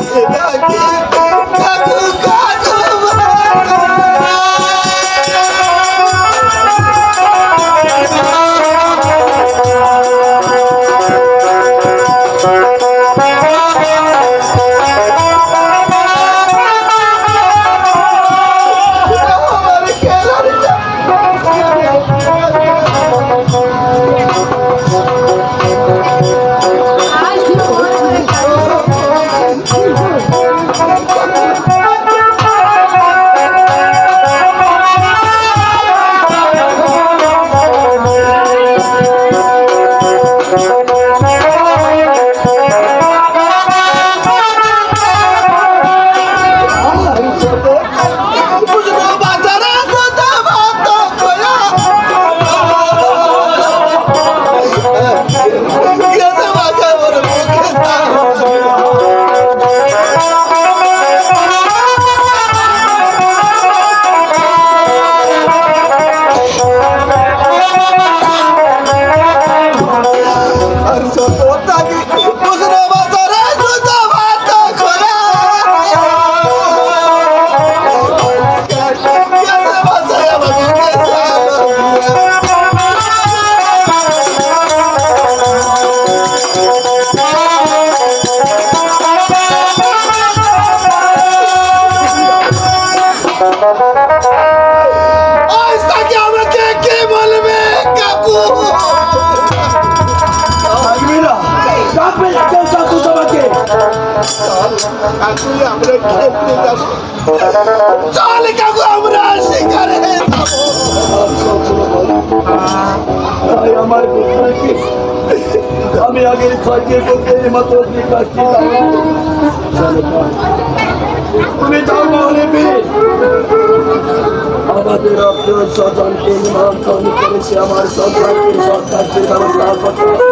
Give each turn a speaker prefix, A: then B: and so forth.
A: Yeah, yeah. Thank you. আমাকে কে বলবে কাকু
B: কাকু তোমাকে
A: কাকু আমরা খেলতে যাব
B: আমি আগের করতে মাত্র আমাদের আপনার স্বজনকে নিমন্ত্রণ করেছে আমার সন্তানকে করতে